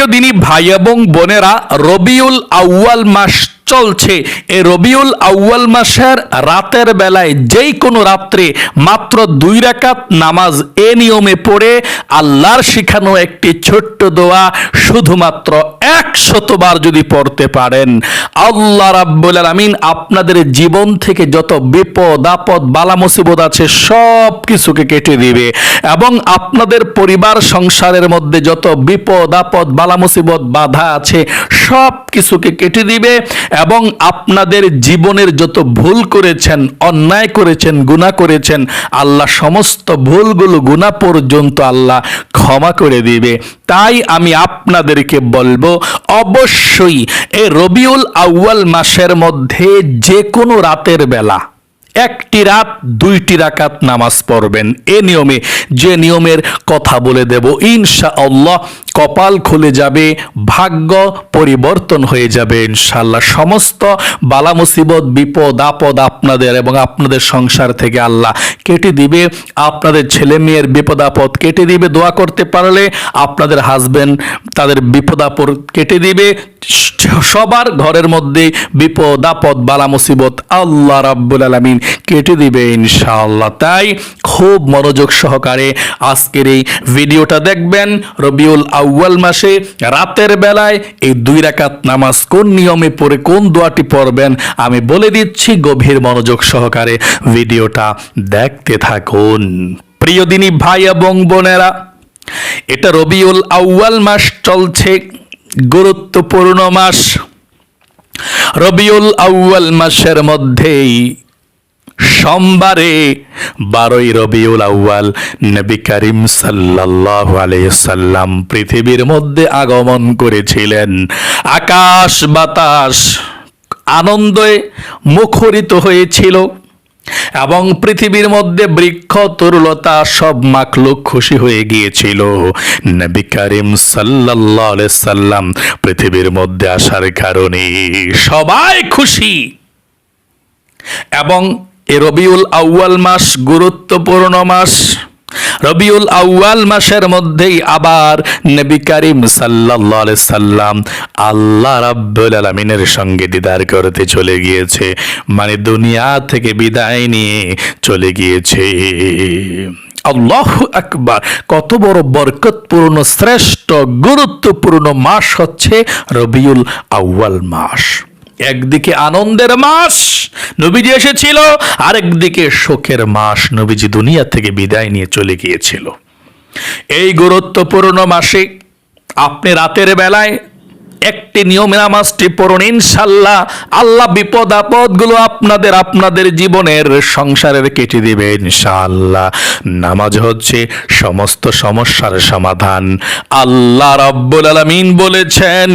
প্রিয় দিনী ভাই এবং বোনেরা রবিউল আউয়াল মাস চলছে। এ রবিউল আউয়াল মাসের রাতের বেলায় যেই কোনো রাত্রে মাত্র দুই রাকাত নামাজ এ নিয়মে পড়ে আল্লাহর শিখানো একটি ছোট্ট দোয়া শুধুমাত্র একশতবার যদি পড়তে পারেন। আল্লাহ রাব্বুল আলামিন আপনাদের জীবন থেকে যত বিপদ, আপদ বালা মুসিবত আছে সব কিছুকে কেটে দিবে এবং আপনাদের পরিবার, সংসারের মধ্যে যত বিপদ, আপদ বালা মুসিবত বাধা আছে সব কিছুকে কেটে দিবে এবং আপনাদের জীবনের যত ভুল করেছেন, অন্যায় করেছেন গুণা করেছেন, আল্লাহ সমস্ত ভুলগুলো গুণা পর্যন্ত আল্লাহ ক্ষমা করে দিবে। তাই আমি আপনাদেরকে বলব, অবশ্যই এ রবিউল আউয়াল মাসের মধ্যে যে কোনো রাতের বেলা একটি রাত, দুইটি রাকাত নামাজ পড়বেন। এ নিয়মে, যে নিয়মের কথা বলে দেব ইনশা আল্লাহ কপাল খুলে যাবে, ভাগ্য পরিবর্তন হয়ে যাবে ইনশাল্লাহ সমস্ত বালা মুসিবত, বিপদ, আপদ আপনাদের এবং আপনাদের সংসার থেকে আল্লাহ কেটে দিবে। আপনাদের ছেলে মেয়ের বিপদ, আপদ কেটে দিবে। দোয়া করতে পারলে আপনাদের হাজবেন্ড তাদের বিপদ, আপদ কেটে দিবে। সবার ঘরের মধ্যে বিপদ, আপদ, বালা মুসিবত আল্লাহ রাব্বুল আলামিন কেটে দিবে ইনশাআল্লাহ। তাই খুব মনোযোগ সহকারে আজকের এই ভিডিওটা দেখবেন রবিউল আউয়াল মাসে রাতের বেলায় এই দুই রাকাত নামাজ কোন নিয়মে পড়ে, কোন দোয়াটি পড়বেন, আমি বলে দিচ্ছি গভীর মনোযোগ সহকারে ভিডিওটা দেখতে থাকুন। প্রিয় দিনী ভাই এবং বোনেরা, এটা রবিউল আউয়াল মাস চলছে, গুরুত্বপূর্ণ মাস। রবিউল আউয়াল মাসের মধ্যেই সোমবারে বারোই রবিউল আউয়াল নবী করিম আলাইহি সাল্লাম পৃথিবীর মধ্যে আগমন করেছিলেন। আকাশ বাতাস আনন্দে মুখরিত হয়েছিল এবং পৃথিবীর মধ্যে বৃক্ষ, তরুলতা সব মাখলুক খুশি হয়ে গিয়েছিল। নবী করিম আলাইহি সাল্লাম পৃথিবীর মধ্যে আসার কারণে সবাই খুশি এবং এ রবিউল আউয়াল মাস গুরুত্বপূর্ণ মাস। রবিউল আউয়াল মাসের মধ্যেই আবার নবী করিম আলাইহি সাল্লাম আল্লাহ রাব্বুল আলামিনের সঙ্গে দিদার করতে চলে গিয়েছে মানে দুনিয়া থেকে বিদায় নিয়ে চলে গিয়েছে। আল্লাহ আকবার, কত বড় বরকতপূর্ণ, শ্রেষ্ঠ, গুরুত্বপূর্ণ মাস হচ্ছে রবিউল আউয়াল মাস। একদিকে আনন্দের মাস নবীজি এসেছিল, আরেকদিকে শোকের মাস নবীজি দুনিয়া থেকে বিদায় নিয়ে চলে গিয়েছিল। এই গুরুত্বপূর্ণ মাসে আপনি রাতের বেলায় একটি নিয়মে নামাজটি পড়ুন ইনশাল্লাহ আল্লাহ বিপদ আপদগুলো আপনাদের আপনাদের জীবনের সংসারের কেটে দিবে, ইনশাআল্লাহ। নামাজ হচ্ছে সমস্ত সমস্যার সমাধান। আল্লাহ রাব্বুল আলামিন বলেছেন,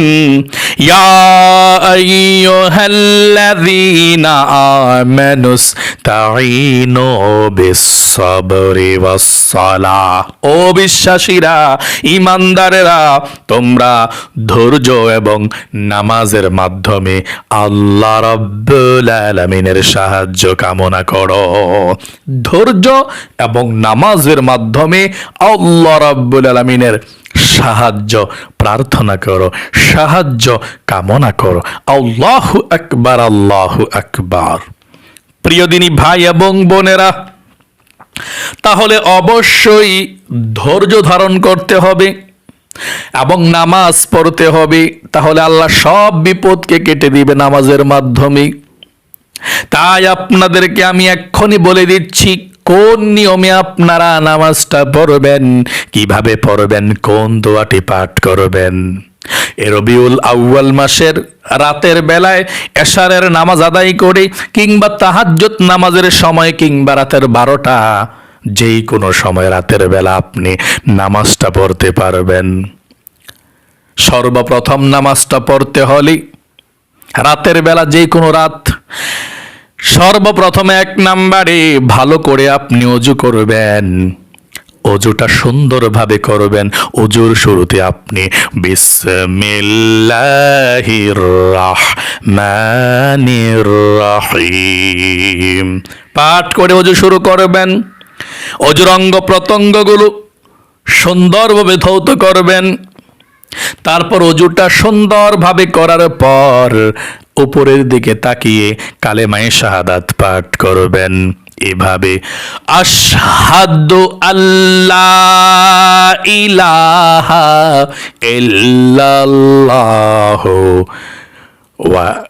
ইয়া আইয়ুহাল্লাযীনা আমানুস তাঈনু বিস-সাবরি ওয়াস-সালাহ। ও বিশ্বাসীরা, ঈমানদারেরা, তোমরা ধৈর্য এবং নামাজের মাধ্যমে আল্লাহ রাব্বুল আলামিনের সাহায্য কামনা করো। ধৈর্য এবং নামাজের মাধ্যমে আল্লাহ রাব্বুল আলামিনের সাহায্য প্রার্থনা করো, সাহায্য কামনা করো। আল্লাহু আকবার আল্লাহু আকবার। প্রিয় দিনী ভাই এবং বোনেরা, তাহলে অবশ্যই ধৈর্য ধারণ করতে হবে। এবং নামাজ পড়তে হবে, তাহলে আল্লাহ সব বিপদকে কেটে দিবে নামাজের মাধ্যমে। তাই আপনাদেরকে আমি এক্ষুনি বলে দিচ্ছি, কোন নিয়মে আপনারা নামাজটা পড়বেন, কীভাবে পড়বেন, কোন দোয়াটি পাঠ করবেন? এ রবিউল আউয়াল মাসের রাতের বেলায় এশারের নামাজ আদায় করে, কিংবা তাহাজ্জুদ নামাজের সময়, কিংবা রাতের বারোটা। যেই কোনো সময় রাতের বেলা আপনি নামাজটা পড়তে পারবেন। সর্বপ্রথম নামাজটা পড়তে হলে রাতের বেলা যে কোনো রাত সর্বপ্রথমে এক নাম্বারে ভালো করে আপনি অজু করবেন। অজুটা সুন্দরভাবে করবেন। অজুর শুরুতে আপনি বিসমিল্লাহির পাঠ করে অজু শুরু করবেন। অজুর অঙ্গ প্রত্যঙ্গগুলো সুন্দরভাবে ধৌত করবেন। তারপর অজুটা সুন্দরভাবে করার পর উপরের দিকে তাকিয়ে কালেমায়ে শাহাদাত পাঠ করবেন। এভাবে, আশহাদু আল্লাহ ইলাহা ইল্লাল্লাহু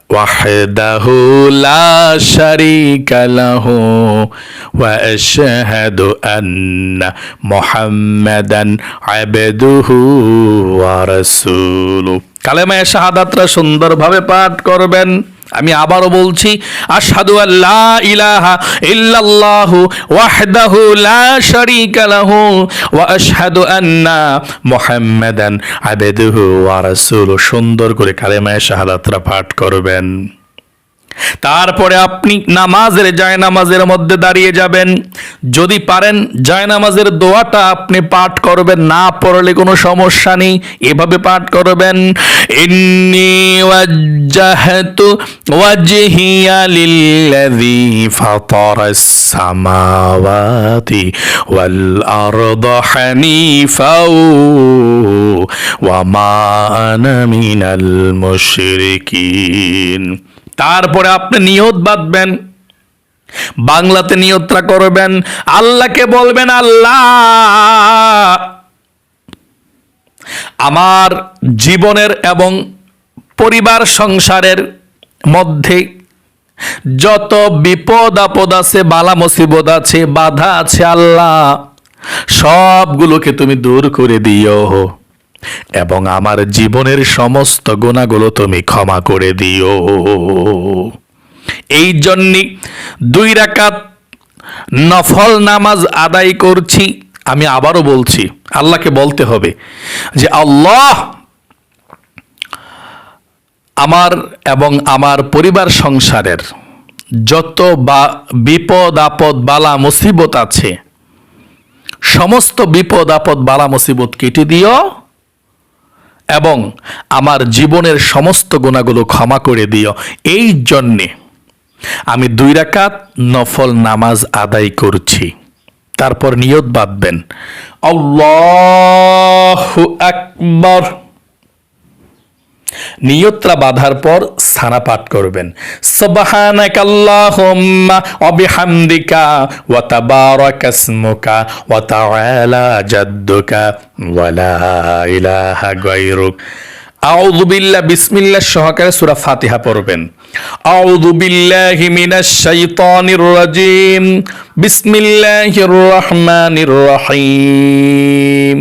وحده لا شريك له واشهد ان محمدا عبده ورسوله কালেমায়ে শাহাদাতরা সুন্দরভাবে পাঠ করবেন আমি আবারও বলছি আসাদু আল্লাহ ইলাহা ইল্লাল্লাহ ওয়াহদাহু লা শারীকা লাহু ওয়া আশহাদু আন্না মুহাম্মাদান আবদুহু ওয়া রাসূলুহু। সুন্দর করে কালেমায়ে শাহাদাতরা পাঠ করবেন। তারপরে আপনি নামাজের জায় নামাজের মধ্যে দাঁড়িয়ে যাবেন। যদি পারেন জায় নামাজের দোয়াটা আপনি পাঠ করবেন, না পড়লে কোনো সমস্যা নেই, এভাবে পাঠ করবেন মুশরিকিন। তারপরে আপনি নিয়ত বাঁধবেন, বাংলাতে নিয়তটা করবেন, আল্লাহকে বলবেন, আল্লাহ, আমার জীবনের এবং পরিবার সংসারের মধ্যে যত বিপদ আপদ আছে, বালা মুসিবত আছে, বাধা আছে, আল্লাহ, সবগুলোকে তুমি দূর করে দিও। এবং আমার জীবনের সমস্ত গুণাগুলো তুমি ক্ষমা করে দিও। এই জন্যে দুই রাকাত নফল নামাজ আদায় করছি। আমি আবারও বলছি, আল্লাহকে বলতে হবে যে আল্লাহ আমার এবং আমার পরিবার সংসারের যত বা বিপদ, আপদ, বালা, মুসিবত আছে, সমস্ত বিপদ, আপদ, বালা, মুসিবত কেটে দিও। এবং আমার জীবনের সমস্ত গুণাগুলো ক্ষমা করে দিও। এই জন্যে আমি দুই রাকাত নফল নামাজ আদায় করছি। তারপর নিয়ত বাঁধবেন, আল্লাহু আকবর। নিয়তরা বাঁধার পর সানা পাঠ করবেন। সুবহানাকা আল্লাহুম্মা ওয়া বিহামদিকা ওয়া তাবারাকা ইসমুকা ওয়া তাআলা জাদ্দুকা ওয়া লা ইলাহা গায়রুক। আউযু বিল্লাহ, বিসমিল্লাহ সহকারে সূরা ফাতিহা পড়বেন। আউযু বিল্লাহি মিনাশ শাইতানির রাজিম। বিসমিল্লাহির রহমানির রহিম।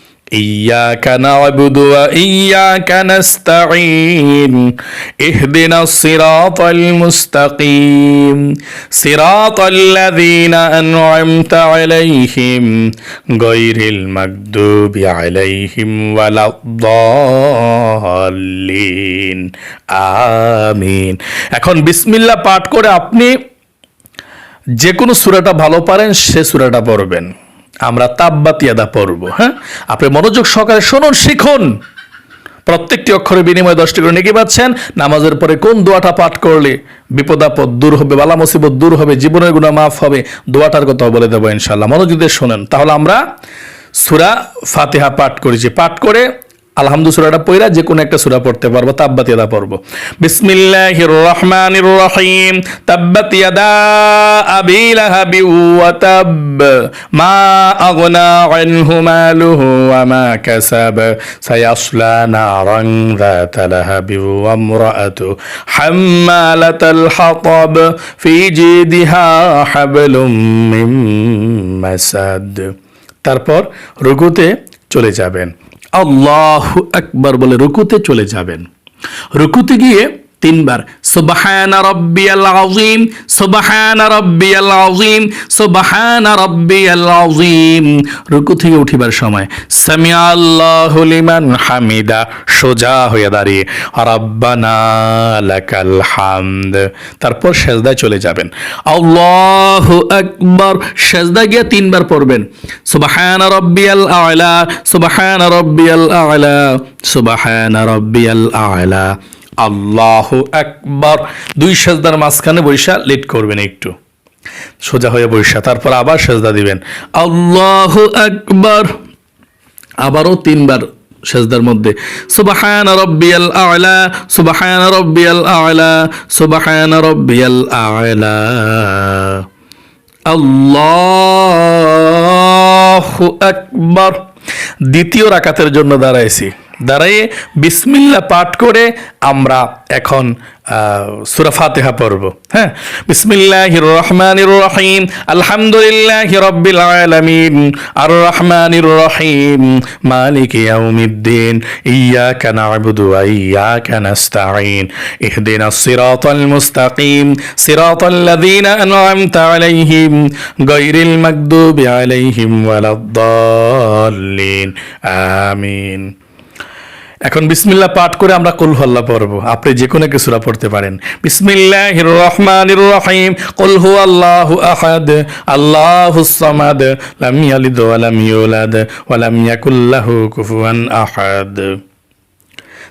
إياك نعبد وإياك نستعين اهدنا الصراط المستقيم صراط الذين أنعمت عليهم غير المكذوب عليهم ولا الضالين আমিন এখন বিসমিল্লাহ পাঠ করে আপনি যে কোনো সুরাটা ভালো পারেন সে সুরাটা পড়বেন আমরা তাব্বাতিয়াদা পড়ব হ্যাঁ? আপনি মনোযোগ সহকারে শুনুন, শিখুন। প্রত্যেকটি অক্ষরে বিনিময়ে দশটি করে নেকি পাচ্ছেন। নামাজের পরে কোন দোয়াটা পাঠ করলে বিপদাপদ দূর হবে, বালা মুসিবত দূর হবে, জীবনের গুণা মাফ হবে, দোয়াটার কথা বলে দেবো ইনশাল্লাহ মনোযোগ দিয়ে শোনেন। তাহলে আমরা সুরা ফাতেহা পাঠ করেছি। পাঠ করে আলহামদু সুরাটা পইরা যে কোনো একটা সুরা পড়তে পারবো তাব্বাত ইয়াদা পড়বো বিসমিল্লাহির রহমানির রহিম তাব্বাত ইয়াদা আবি লাহাবি ওয়া তাব মা আগনা আনহু মালুহু ওয়া মা কাসাব সায়াসলা নারান ذات لهب وامرأته حمالة الحطب في جيدها حبل من مسد তারপর রুকুতে চলে যাবেন আল্লাহ একবার বলে রুকুতে চলে যাবেন। রুকুতে গিয়ে তিনবার। সুবহান রাব্বিয়াল আযীম, সুবহান রাব্বিয়াল আযীম, সুবহান রাব্বিয়াল আযীম। রুকু থেকে উঠিবার সময়। সামিয়া আল্লাহু লিমান হামিদা, সোজা হয়ে দাঁড়িয়ে। রাব্বানা লাকাল হামদ। তারপর সেজদায় চলে যাবেন। আল্লাহু আকবার সেজদা গিয়ে তিনবার পড়বেন। সুবহান রাব্বিয়াল আ'লা, সুবহান রাব্বিয়াল আ'লা, সুবহান রাব্বিয়াল আ'লা। আল্লাহ একবার দুই সেজদার মাঝখানে বৈশা লেট করবেন একটু। সোজা হয়ে বৈশা, তারপর আবার সেজদা দিবেন। আল্লাহ একবার আবারও তিনবার সেজদার মধ্যে। সুবাহান রব্বিয়াল আলা, সুবাহান রব্বিয়াল আলা, সুবাহান রব্বিয়াল আলা। আল্লাহু একবার দ্বিতীয় রাকাতের জন্য দাঁড়াইছি। দাঁড়াইয়ে বিসমিল্লা পাঠ করে আমরা এখন সুরা ফাতিহা পড়ব। হ্যাঁ? বিসমিল্লাহির রহমানির রহিম আলহামদুলিল্লাহি রাব্বিল আলামিন আর রহমানির রহিম মালিক ইয়াউমিদ্দিন, ইয়াকা না'বুদু ওয়া ইয়াকা নাস্তাঈন ইহদিনাস সিরাতাল মুস্তাকিম, সিরাতাল লাযীনা আন'আমতা আলাইহিম, গায়রিল মাগদুবি আলাইহিম ওয়ালাদ-দাল্লিন, আমিন। এখন বিসমিল্লাহ পাঠ করে আমরা কুল হল্লা পড়ব। আপনি যে কোনো কিছু পড়তে পারেন। বিসমিল্লাহির রহমানির রহিম। কুল হু আল্লাহু আহাদ। আল্লাহুস সামাদ। লাম ইয়ালিদ ওয়া লাম ইউলাদ। ওয়া কুফুয়ান আহাদ।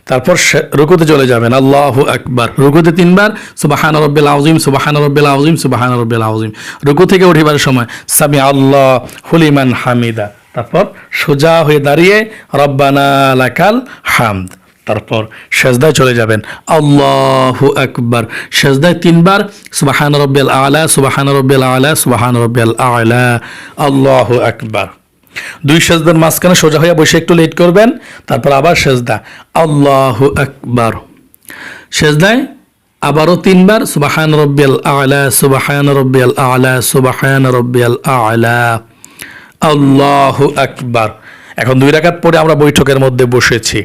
তারপর রুকুতে চলে যাবেন। আল্লাহ আকবার। রুকুতে তিনবার, সুবাহান রব্বিল আউজিম সুবাহান রব্বিল আউজিম সুবাহান রব্বিল আউজিম রুকু থেকে উঠিবার সময় সামি আল্লাহ হুলিমান হামিদা। তারপর সোজা হয়ে দাঁড়িয়ে রব্বানা লাকাল হামদ। তারপর সেজদায় চলে যাবেন। আল্লাহু আকবার। সেজদায় তিনবার সুবাহান রব্বিল আলা, সুবাহান রব্বিল আলা, সুবাহান রব্বিল আলা। আল্লাহু আকবার। দুই সেজদার মাঝখানে সোজা হয়ে বসে একটু লেট করবেন, তারপর আবার সেজদা। আল্লাহু আকবার। সেজদায় আবারও তিনবার সুবাহান রব্বিয়াল আলা, সুবাহান রব্বিয়াল আলা, সুবাহান রব্বিয়াল আলা। আল্লাহু আকবার। এখন দুই রাখাত পরে আমরা বৈঠকের মধ্যে বসেছি।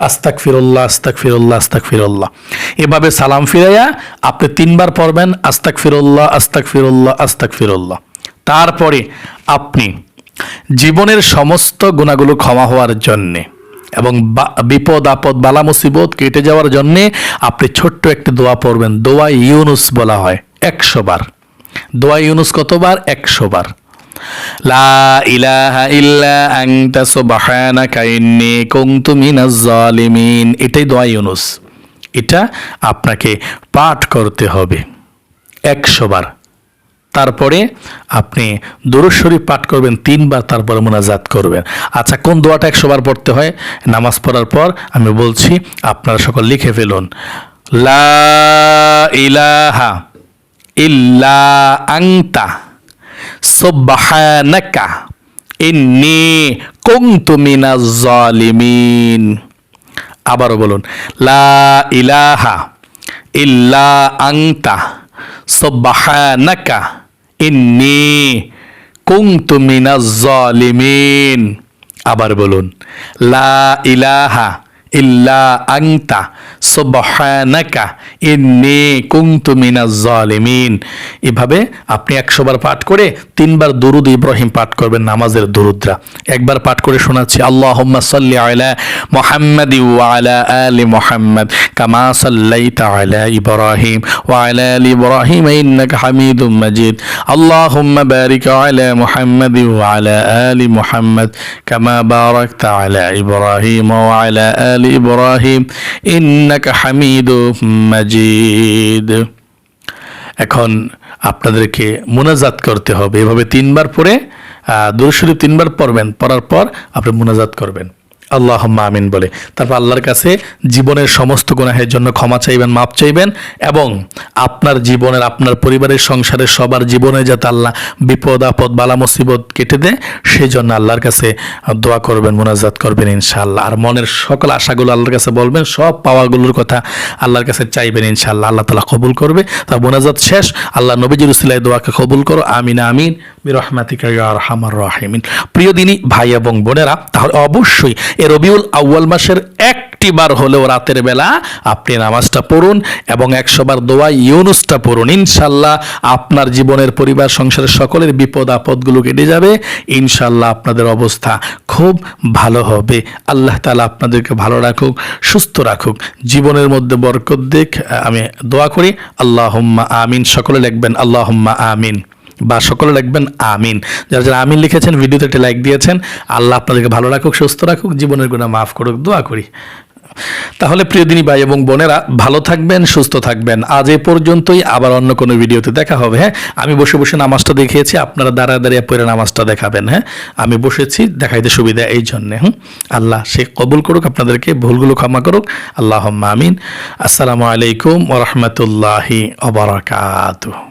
আস্তাক ফিরুল্লাহ আস্তাক ফিরুল্লাহ আস্তাক ফিরুল্লাহ এভাবে সালাম ফিরাইয়া আপনি তিনবার পড়বেন আস্তাক ফিরুল্লাহ আস্তাক ফিরুল্লাহ আস্তাক ফিরুল্লাহ তারপরে আপনি জীবনের সমস্ত গুণাগুলো ক্ষমা হওয়ার জন্যে এবং বিপদ, আপদ, বালা, মুসিবত কেটে যাওয়ার জন্যে আপনি ছোট্ট একটি দোয়া পড়বেন, দোয়া ইউনুস বলা হয়, একশো বার। দোয়া ইউনুস কতবার? একশো বার। লা ইলাহা ইল্লা আনতা সুবহানাকা ইন্নী কুনতু মিনাজ জালিমিন। এটাই দোয়া ইউনুস। এটা আপনাকে পাঠ করতে হবে একশো বার। তারপরে আপনি শরীফ পাঠ করবেন, তিনবার তারপরে মোনাজাত করবেন। আচ্ছা কোন দোয়াটা একশোবার পড়তে হয়? নামাজ পড়ার পর আমি বলছি, আপনারা সকল লিখে ফেলুন। লা ইলাহা ইল্লা আংতা সুবহানাকা, ইন্নি কুনতু মিনাজ জালিমিন। আবারও বলুন, লা ইলাহা ইল্লা আংতা সুবহানাকা, ইন্নি কুনতু জালিমিন। আবার বলুন, লা ইলাহা ইল্লা আংতা সুবহানাকা কুনতু মিনাজ জালিমিন এভাবে আপনি একশো বার পাঠ করে তিনবার দুরুদ ইব্রাহিম পাঠ করবেন নামাজের দুরুদরা। একবার পাঠ করে শোনাচ্ছি, আল্লাহুম্মা সাল্লি আলা মুহাম্মাদি আলা আলি মুহাম্মাদ কামা সাল্লাইতা আলা ইব্রাহিম ওয়া আলা ইব্রাহিম ইন্নাকা হামিদুম মাজিদ। আল্লাহুম্মা বারিক আলা মুহাম্মাদি আলা আলি মুহাম্মাদ কামা বারাকতা আলা ইব্রাহিম ওয়া আলা আলি ইব্রাহিম ইন্নাকা হামিদুম মাজিদ। এখন আপনাদেরকে মোনাজাত করতে হবে। এভাবে তিনবার পরে দুরুদ শরীফ তিনবার পড়বেন, পড়ার পর আপনি মোনাজাত করবেন। আল্লাহ আমিন বলে। তারপর আল্লাহর কাছে জীবনের সমস্ত গুনাহের জন্য ক্ষমা চাইবেন মাপ চাইবেন এবং আপনার জীবনের, আপনার পরিবারের, সংসারের সবার জীবনে যাতে আল্লাহ বিপদ, আপদ, বালা, মুসিবত কেটে দেয় সেই জন্য আল্লাহর কাছে দোয়া করবেন, মোনাজাত করবেন ইনশাআল্লাহ। আর মনের সকল আশাগুলো আল্লাহর কাছে বলবেন, সব পাওয়াগুলোর কথা আল্লাহর কাছে চাইবেন ইনশাআল্লাহ। আল্লাহ তালা কবুল করবে। তা মোনাজাত শেষ। আল্লাহ নবীজির উসিলাই দোয়াকে কবুল করো। আমিন আমিন। বিরহমাতিকা ইয়া আরহামার রাহিমিন। প্রিয় দিনী, ভাই এবং বোনেরা, তাহলে অবশ্যই এ রবিউল আউয়াল মাসের একটি বার হলেও রাতের বেলা আপনি নামাজটা পড়ুন এবং একশো বার দোয়া ইউনুসটা পড়ুন। ইনশাল্লাহ আপনার জীবনের পরিবার, সংসারের সকলের বিপদ, আপদগুলো কেটে যাবে। ইনশাল্লাহ আপনাদের অবস্থা খুব ভালো হবে। আল্লাহ তালা আপনাদেরকে ভালো রাখুক, সুস্থ রাখুক। জীবনের মধ্যে বরকত দিক। আমি দোয়া করি আল্লাহ আমিন। সকলে লিখবেন আল্লাহ আমিন। বা সকলে লিখবেন আমিন। যারা যারা আমিন লিখেছেন, ভিডিওতে একটি লাইক দিয়েছেন, আল্লাহ আপনাদেরকে ভালো রাখুক, সুস্থ রাখুক, জীবনের গুণা মাফ করুক, দোয়া করি। তাহলে প্রিয় দিনী ভাই এবং বোনেরা, ভালো থাকবেন, সুস্থ থাকবেন। আজ এ পর্যন্তই, আবার অন্য কোনো ভিডিওতে দেখা হবে হ্যাঁ? আমি বসে বসে নামাজটা দেখিয়েছি, আপনারা দাঁড়ায় দাঁড়িয়ে পরে নামাজটা দেখাবেন হ্যাঁ? আমি বসেছি, দেখাইতে সুবিধা এই জন্যে, হুম? আল্লাহ সে কবুল করুক, আপনাদেরকে ভুলগুলো ক্ষমা করুক। আল্লাহ আমিন। আসসালামু আলাইকুম ওরহমতুল্লাহি অবরাকাতুহ